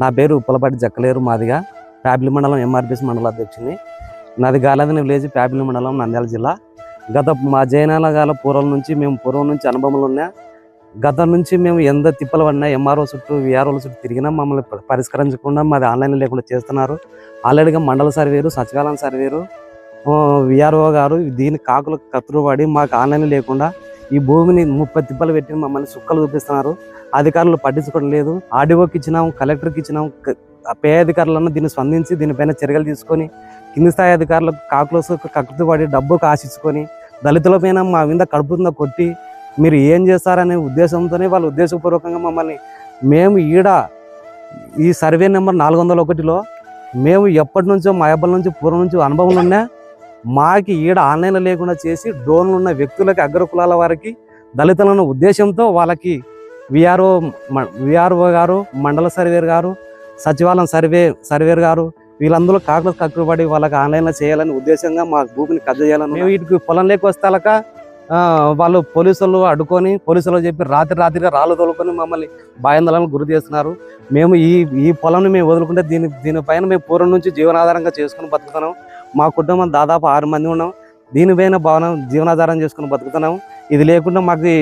నా పేరు ఉప్పలపాటి జక్కలేరు మాదిగా ప్యాపిలి మండలం ఎంఆర్పిఎస్ మండల అధ్యక్షుని. నాది గాలదని విలేజ్ ప్యాపిలి మండలం నంద్యాల జిల్లా. గత మా జయనాల గాల పూర్వం నుంచి మేము పూర్వం నుంచి అనుభవంలో ఉన్నా గత నుంచి మేము ఎంత తిప్పలు పడినా ఎంఆర్ఓ చుట్టూ విఆర్ఓల చుట్టూ తిరిగినా మమ్మల్ని పరిష్కరించకుండా మాది ఆన్లైన్ లేకుండా చేస్తున్నారు. ఆల్రెడీగా మండల సర్వేరు సచివాలయం సర్వేరు విఆర్ఓ గారు దీని కాకులు కత్తులు పడి మాకు ఆన్లైన్ లేకుండా ఈ భూమిని ముప్పై తిప్పలు పెట్టి మమ్మల్ని సుక్కలు చూపిస్తున్నారు. అధికారులు పట్టించుకోవడం లేదు. ఆర్డీఓకి ఇచ్చినాం కలెక్టర్కి ఇచ్చినాం పే అధికారులను దీన్ని స్పందించి దీనిపైన చర్యలు తీసుకొని కింది స్థాయి అధికారులకు కాకులు కక్కుతూ పడి డబ్బుకు ఆశించుకొని దళితుల పైన మా మీద కడుపుతుందా కొట్టి మీరు ఏం చేస్తారనే ఉద్దేశంతోనే వాళ్ళు ఉద్దేశపూర్వకంగా మమ్మల్ని మేము ఈడ ఈ సర్వే నెంబర్ నాలుగు వందల ఒకటిలో మేము ఎప్పటి నుంచో మా అబ్బాయి నుంచి పూర్వం నుంచి అనుభవం ఉన్నా మాకి ఈడ ఆన్లైన్లో లేకుండా చేసి డ్రోన్లు ఉన్న వ్యక్తులకి అగ్ర కులాల వారికి దళితులను ఉద్దేశంతో వాళ్ళకి విఆర్ఓ విఆర్ఓ గారు మండల సర్వేర్ గారు సచివాలయం సర్వే సర్వేర్ గారు వీళ్ళందరూ కాకులు కక్కుబడి వాళ్ళకి ఆన్లైన్లో చేయాలని ఉద్దేశంగా మా భూమిని కబ్జా చేయాలని మేము వీటికి పొలం లేకొస్తాలక వాళ్ళు పోలీసులు అడ్డుకొని పోలీసులు చెప్పి రాత్రి రాత్రిగా రాళ్ళు తోలుకొని మమ్మల్ని భయాందోళనకు గురి చేస్తున్నారు. మేము ఈ ఈ పొలంని మేము వదులుకుంటే దీని దీనిపైన మేము పూర్వం నుంచి జీవనాధారంగా చేసుకుని బతుకుతున్నాం. మా కుటుంబం దాదాపు ఆరు మంది ఉన్నాం. దీనిపైన భవనం జీవనాధారం చేసుకుని బతుకుతున్నాం ఇది లేకుండా మాకు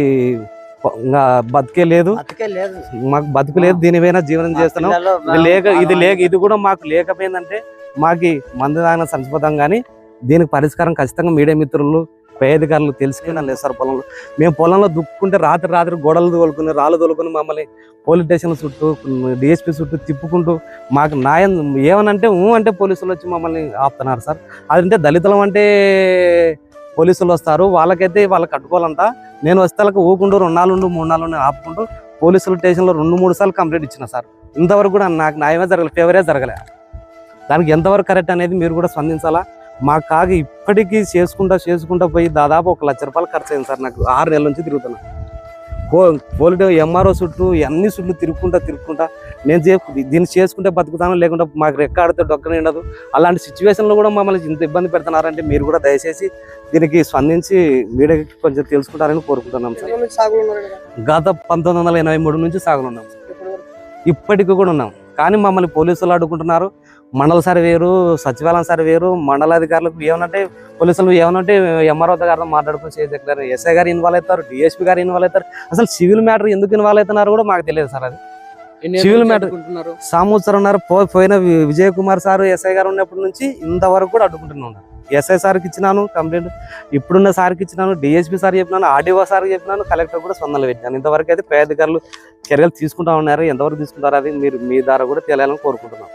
బతికే లేదు. మాకు బతుకు లేదు దీనిపైన జీవనం చేస్తున్నాం. లేక ఇది లేక ఇది కూడా మాకు లేకపోయిందంటే మాకు మందు తాగిన చనిపోతాం కానీ దీనికి పరిష్కారం ఖచ్చితంగా మీడియా మిత్రులు పై అధికారులు తెలుసుకుని లేదు సార్ పొలంలో. మేము పొలంలో దుక్కుంటే రాత్రి రాత్రి గోడలు తోలుకుని రాళ్ళు తోలుకుని మమ్మల్ని పోలీస్ స్టేషన్ చుట్టూ డిఎస్పీ చుట్టూ తిప్పుకుంటూ మాకు న్యాయం ఏమనంటే ఊ అంటే పోలీసులు వచ్చి మమ్మల్ని ఆపుతున్నారు సార్. అదంటే దళితులం అంటే పోలీసులు వస్తారు. వాళ్ళకైతే వాళ్ళు కట్టుకోవాలంట నేను వస్తే ఊకుంటూ రెండు నాలుగు మూడు నాలుగు ఆపుకుంటూ పోలీసుల స్టేషన్లో రెండు మూడు సార్లు కంప్లైంట్ ఇచ్చిన సార్. ఇంతవరకు కూడా నాకు న్యాయమే జరగలేదు ఫేవరే జరగలే. దానికి ఎంతవరకు కరెక్ట్ అనేది మీరు కూడా స్పందించాలా? మా కాగి ఇప్పటికీ చేసుకుంటా చేసుకుంటా పోయి దాదాపు ఒక లక్ష రూపాయలు ఖర్చు అయింది సార్ నాకు. ఆరు నెలల నుంచి తిరుగుతున్నా. పో పోలీటో ఎంఆర్ఓ చుట్టూ అన్ని చుట్టూ తిరుగుకుంటా తిరుగుకుంటా నేను చే దీన్ని చేసుకుంటే బతుకుతాను లేకుంటే మాకు రెక్కాడితే డొక్క నిండదు అలాంటి సిచ్యువేషన్లో కూడా మమ్మల్ని ఇంత ఇబ్బంది పెడుతున్నారంటే మీరు కూడా దయచేసి దీనికి స్పందించి మీడియాకి కొంచెం తెలుసుకుంటారని కోరుకుంటున్నాం సార్? గత పంతొమ్మిది వందల ఎనభై మూడు నుంచి సాగులున్నాం? ఇప్పటికి కూడా ఉన్నాం. కానీ మమ్మల్ని పోలీసులు అడ్డుకుంటున్నారు మండల సర్వేరు సచివాలయం సర్వేరు మండలాధికారులకు ఏమనంటే పోలీసులు ఏమనంటే ఎంఆర్ఓ గారితో మాట్లాడుకుని చేయగలరు ఎస్ఐ గారు ఇన్వాల్వ్ అవుతారు డిఎస్పీ గారు ఇన్వాల్వ్ అవుతారు. అసలు సివిల్ మ్యాటర్ ఎందుకు ఇన్వాల్వ్ అవుతున్నారు కూడా మాకు తెలియదు సార్ అది. Civil matter-? సంవత్సరం ఉన్నారు పోయిన విజయ్ కుమార్ సార్ ఎస్ఐ గారు ఉన్నప్పటి నుంచి ఇంతవరకు కూడా అడ్డుకుంటూనే ఉన్నారు ఎస్ఐ సార్కి ఇచ్చినాను కంప్లైంట్ ఇప్పుడున్న సార్కి ఇచ్చినాను డిఎస్పీ సార్ చెప్పినాను ఆర్డీఓ సార్ చెప్పినాను కలెక్టర్ కూడా స్పందనలు పెట్టినాను. ఇంతవరకు అయితే పై అధికారులు చర్యలు తీసుకుంటా ఉన్నారు ఎంతవరకు తీసుకుంటారు అది మీరు మీ ద్వారా కూడా తెలియాలని కోరుకుంటున్నాం.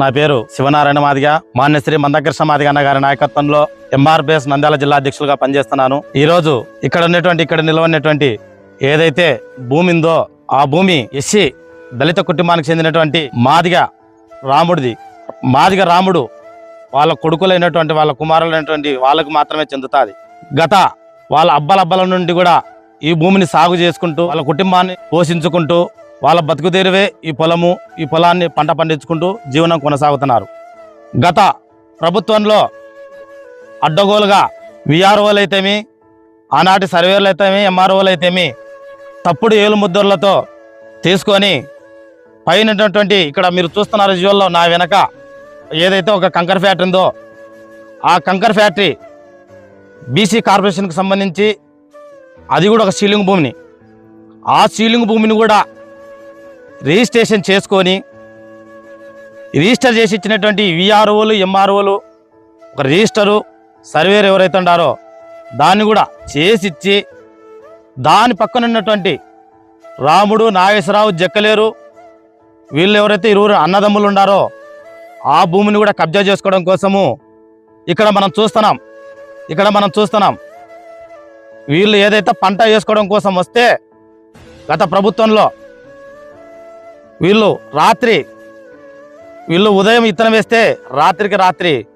నా పేరు శివనారాయణ మాదిగ మాన్యశ్రీ మందకృష్ణ మాదిగ అన్న గారి నాయకత్వంలో ఎంఆర్పిఎస్ నంద్యాల జిల్లా అధ్యక్షులుగా పనిచేస్తున్నాను. ఈ రోజు ఇక్కడ ఉన్నటువంటి ఇక్కడ నిలవనటువంటి ఏదైతే భూమి ఉందో ఆ భూమి ఎస్సీ దళిత కుటుంబానికి చెందినటువంటి మాదిగ రాముడిది. మాదిగ రాముడు వాళ్ళ కొడుకులైనటువంటి వాళ్ళ కుమారులైనటువంటి వాళ్ళకు మాత్రమే చెందుతుంది. గత వాళ్ళ అబ్బలబ్బల నుండి కూడా ఈ భూమిని సాగు చేసుకుంటూ వాళ్ళ కుటుంబాన్ని పోషించుకుంటూ వాళ్ళ బతుకుదేరువే ఈ పొలము ఈ పొలాన్ని పంట పండించుకుంటూ జీవనం కొనసాగుతున్నారు. గత ప్రభుత్వంలో అడ్డగోలుగా విఆర్ఓలు అయితేమి ఆనాటి సర్వేలు అయితేమి ఎంఆర్ఓలు అయితేమి తప్పుడు ఏలు ముద్రలతో తీసుకొని పైనటువంటి ఇక్కడ మీరు చూస్తున్నారు విజువల్లో నా వెనక ఏదైతే ఒక కంకర్ ఫ్యాక్టరీ ఉందో ఆ కంకర్ ఫ్యాక్టరీ బీసీ కార్పొరేషన్కి సంబంధించి అది కూడా ఒక సీలింగ్ భూమిని. ఆ సీలింగ్ భూమిని కూడా రిజిస్ట్రేషన్ చేసుకొని రిజిస్టర్ చేసి ఇచ్చినటువంటి విఆర్ఓలు ఎంఆర్ఓలు ఒక రిజిస్టరు సర్వేర్ ఎవరైతే ఉండారో దాన్ని కూడా చేసిచ్చి దాని పక్కన ఉన్నటువంటి రాముడు నాగేశ్వరరావు జక్కలేరు వీళ్ళు ఎవరైతే ఇరువురు అన్నదమ్ములు ఉండారో ఆ భూమిని కూడా కబ్జా చేసుకోవడం కోసము ఇక్కడ మనం చూస్తున్నాం. ఇక్కడ మనం చూస్తున్నాం. వీళ్ళు ఏదైతే పంట వేసుకోవడం కోసం వస్తే గత ప్రభుత్వంలో వీళ్ళు రాత్రి వీళ్ళు ఉదయం ఇత్తనం వేస్తే రాత్రికి రాత్రి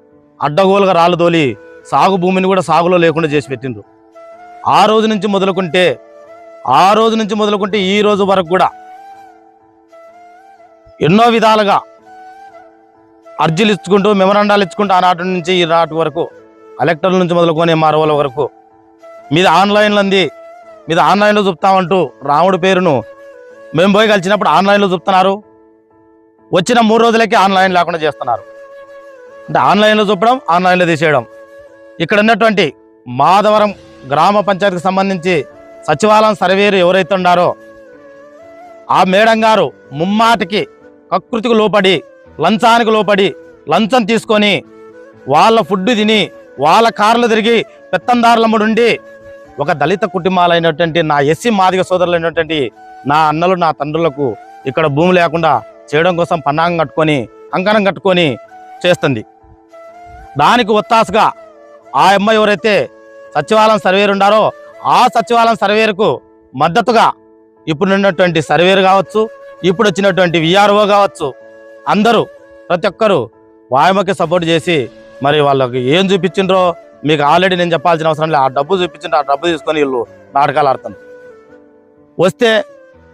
అడ్డగోలుగా రాళ్ళు తోలి సాగు భూమిని కూడా సాగులో లేకుండా చేసి పెట్టిండ్రు. ఆ రోజు నుంచి మొదలుకుంటే ఆ రోజు నుంచి మొదలుకుంటే ఈ రోజు వరకు కూడా ఎన్నో విధాలుగా అర్జీలు ఇచ్చుకుంటూ మెమరాండాలు ఇచ్చుకుంటూ ఆనాటి నుంచి ఈ వరకు కలెక్టర్ల నుంచి మొదలుకొని ఎంఆర్ఓల వరకు మీద ఆన్లైన్లో ఉంది మీద ఆన్లైన్లో చూపుతామంటూ రాముడి పేరును మేము పోయి కలిసినప్పుడు ఆన్లైన్లో చూపుతున్నారు. వచ్చిన మూడు రోజులకి ఆన్లైన్ లేకుండా చేస్తున్నారు. అంటే ఆన్లైన్లో చూపడం ఆన్లైన్లో తీసేయడం. ఇక్కడ ఉన్నటువంటి మాధవరం గ్రామ పంచాయతీకి సంబంధించి సచివాలయం సర్వేరు ఎవరైతే ఉన్నారో ఆ మేడం గారు ముమ్మాటికి కకృతికి లోపడి లంచానికి లోపడి లంచం తీసుకొని వాళ్ళ ఫుడ్ తిని వాళ్ళ కార్లు తిరిగి పెత్తందారులమ్ముడుండి ఒక దళిత కుటుంబాలైనటువంటి నా ఎస్సీ మాదిగ సోదరులైనటువంటి నా అన్నలు నా తండ్రులకు ఇక్కడ భూమి లేకుండా చేయడం కోసం పన్నాగం కట్టుకొని కంకణం కట్టుకొని చేస్తుంది. దానికి ఒత్తాసుగా ఆ అమ్మాయి ఎవరైతే సచివాలయం సర్వేరు ఉండారో ఆ సచివాలయం సర్వేరుకు మద్దతుగా ఇప్పుడున్నటువంటి సర్వేరు కావచ్చు ఇప్పుడు వచ్చినటువంటి విఆర్ఓ కావచ్చు అందరూ ప్రతి ఒక్కరు వాయమకి సపోర్ట్ చేసి మరి వాళ్ళకి ఏం చూపించిండ్రో మీకు ఆల్రెడీ నేను చెప్పాల్సిన అవసరం లేదు. ఆ డబ్బు చూపించండి ఆ డబ్బు తీసుకొని వీళ్ళు నాటకాలు ఆడుతారు. వస్తే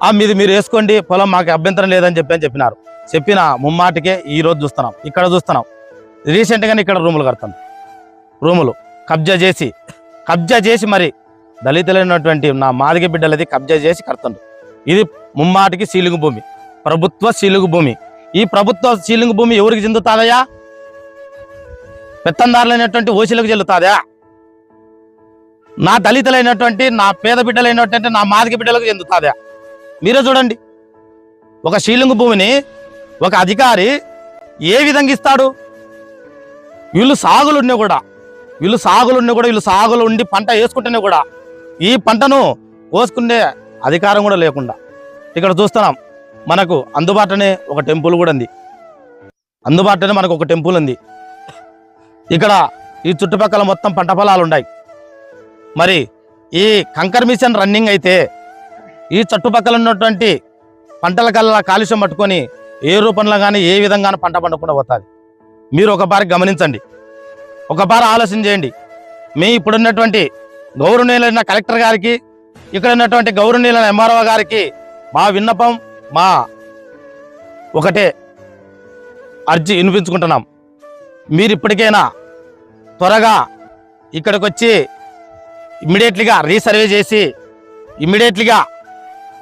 ఆ మీది మీరు వేసుకోండి పొలం మాకు అభ్యంతరం లేదని చెప్పి అని చెప్పినారు. చెప్పిన ముమ్మాటికే ఈ రోజు చూస్తున్నాం ఇక్కడ చూస్తున్నాం. రీసెంట్గానే ఇక్కడ రూములు కడతాం రూములు కబ్జా చేసి కబ్జా చేసి మరి దళితులైనటువంటి నా మాదిగ బిడ్డలది కబ్జా చేసి కడతాడు ఇది ముమ్మాటికి సీలింగ్ భూమి ప్రభుత్వ సీలింగ్ భూమి. ఈ ప్రభుత్వ సీలింగ్ భూమి ఎవరికి చెందుతాదయా పెత్తందారులైనటువంటి ఓసీలకు చెల్లుతాదా? నా దళితులైనటువంటి నా పేద బిడ్డలైనటువంటి నా మాదిక బిడ్డలకు చెందుతాదా? మీరే చూడండి. ఒక శ్రీలింగ భూమిని ఒక అధికారి ఏ విధంగా ఇస్తాడు? వీళ్ళు సాగులున్నా కూడా వీళ్ళు సాగులున్నా కూడా వీళ్ళు సాగులు ఉండి పంట వేసుకుంటేనే కూడా ఈ పంటను కోసుకునే అధికారం కూడా లేకుండా. ఇక్కడ చూస్తున్నాం మనకు అందుబాటులోనే ఒక టెంపుల్ కూడా ఉంది. అందుబాటులోనే మనకు ఒక టెంపుల్ ఉంది. ఇక్కడ ఈ చుట్టుపక్కల మొత్తం పంట పొలాలు ఉన్నాయి. మరి ఈ కంకర్ మిషన్ రన్నింగ్ అయితే ఈ చుట్టుపక్కల ఉన్నటువంటి పంటల కల్లా కాలుష్యం పట్టుకొని ఏ రూపంలో కానీ ఏ విధంగా పంట పండకుండా పోతుంది. మీరు ఒకబారి గమనించండి. ఒకబారి ఆలోచన చేయండి. మీ ఇప్పుడున్నటువంటి గౌరవనీయులైన కలెక్టర్ గారికి ఇక్కడ ఉన్నటువంటి గౌరవనీయులైన ఎంఆర్ఓ గారికి మా విన్నపం మా ఒకటే అర్జీ వినిపించుకుంటున్నాం. మీరు ఇప్పటికైనా త్వరగా ఇక్కడికి వచ్చి ఇమ్మీడియట్లీగా రీసర్వే చేసి ఇమ్మీడియట్లీగా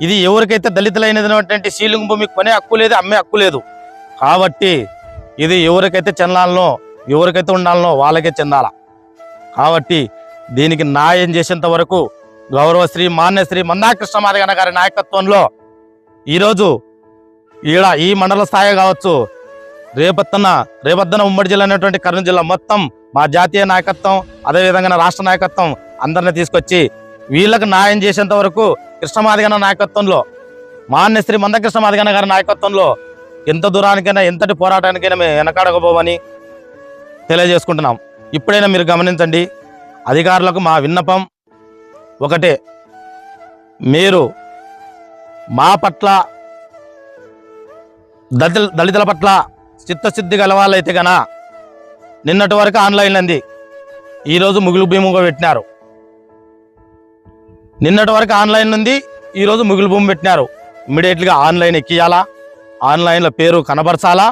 ఇది ఎవరికైతే దళితులైనటువంటి శీలింగ్ భూమి కొనే హక్కు లేదు అమ్మే హక్కు లేదు. కాబట్టి ఇది ఎవరికైతే చెందాలనో ఎవరికైతే ఉండాలనో వాళ్ళకే చెందాల. కాబట్టి దీనికి న్యాయం చేసేంత వరకు గౌరవశ్రీ మాన్యశ్రీ మందాకృష్ణ మాదిగన్న గారి నాయకత్వంలో ఈరోజు ఈడ ఈ మండల స్థాయి కావచ్చు రేపత్తన రేపత్తన ఉమ్మడి జిల్లా అనేటువంటి కర్నూలు జిల్లా మొత్తం మా జాతీయ నాయకత్వం అదేవిధంగా రాష్ట్ర నాయకత్వం అందరిని తీసుకొచ్చి వీళ్ళకు న్యాయం చేసేంత వరకు కృష్ణమాదిగన్న నాయకత్వంలో మాన్యశ్రీ మందకృష్ణ మాదిగన్న గారి నాయకత్వంలో ఎంత దూరానికైనా ఎంతటి పోరాటానికైనా మేము వెనకాడకపోమని తెలియజేసుకుంటున్నాం. ఇప్పుడైనా మీరు గమనించండి అధికారులకు మా విన్నపం ఒకటే. మీరు మా పట్ల దళితుల పట్ల చిత్తశుద్ధి గలవాళ్ళైతే గన నిన్నటి వరకు ఆన్లైన్ అంది. ఈరోజు ముగులు భూముగా పెట్టినారు. నిన్నటి వరకు ఆన్లైన్ ఉంది ఈరోజు ముగులు భూమి పెట్టినారు. ఇమ్మీడియట్గా ఆన్లైన్ ఎక్కియాలా? ఆన్లైన్లో పేరు కనబరచాలా?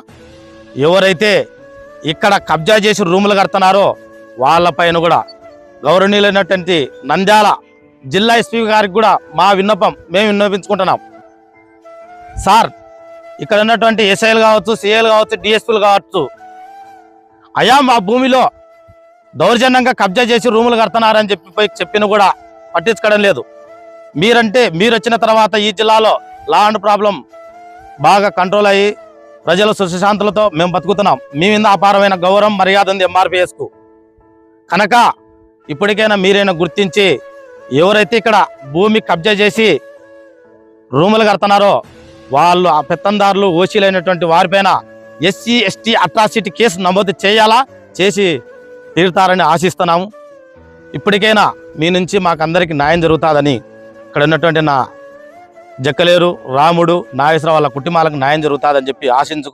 ఎవరైతే ఇక్కడ కబ్జా చేసి రూములు కడుతున్నారో వాళ్ళపైన కూడా గౌరవనీయులైనటువంటి నంద్యాల జిల్లా ఎస్పీ గారికి కూడా మా విన్నపం మేము విన్నపించుకుంటున్నాం సార్ ఇక్కడ ఉన్నటువంటి ఎస్ఐలు కావచ్చు సిఐలు కావచ్చు డిఎస్పీలు కావచ్చు అయా మా భూమిలో దౌర్జన్యంగా కబ్జా చేసి రూములు కడుతున్నారని చెప్పి చెప్పిన కూడా పట్టించుకోవడం లేదు. మీరంటే మీరు వచ్చిన తర్వాత ఈ జిల్లాలో లా అండ్ ప్రాబ్లం బాగా కంట్రోల్ అయ్యి ప్రజల సుఖశాంతులతో మేము బతుకుతున్నాం. మీ మీద అపారమైన గౌరవం మర్యాద ఉంది ఎంఆర్పిఎస్కు కనుక ఇప్పటికైనా మీరైనా గుర్తించి ఎవరైతే ఇక్కడ భూమి కబ్జా చేసి రూములు కడుతున్నారో వాళ్ళు ఆ పెత్తందారులు ఓసీలైనటువంటి వారిపైన ఎస్సీ ఎస్టీ అట్రాసిటీ కేసు నమోదు చేయాలా? చేసి తీరుతారని ఆశిస్తున్నాము. ఇప్పటికైనా మీ నుంచి మాకందరికీ న్యాయం జరుగుతుందని ఇక్కడ ఉన్నటువంటి నా జక్కలేరు రాముడు నాగేశ్వర వాళ్ళ కుటుంబాలకు న్యాయం జరుగుతుందని చెప్పి ఆశించు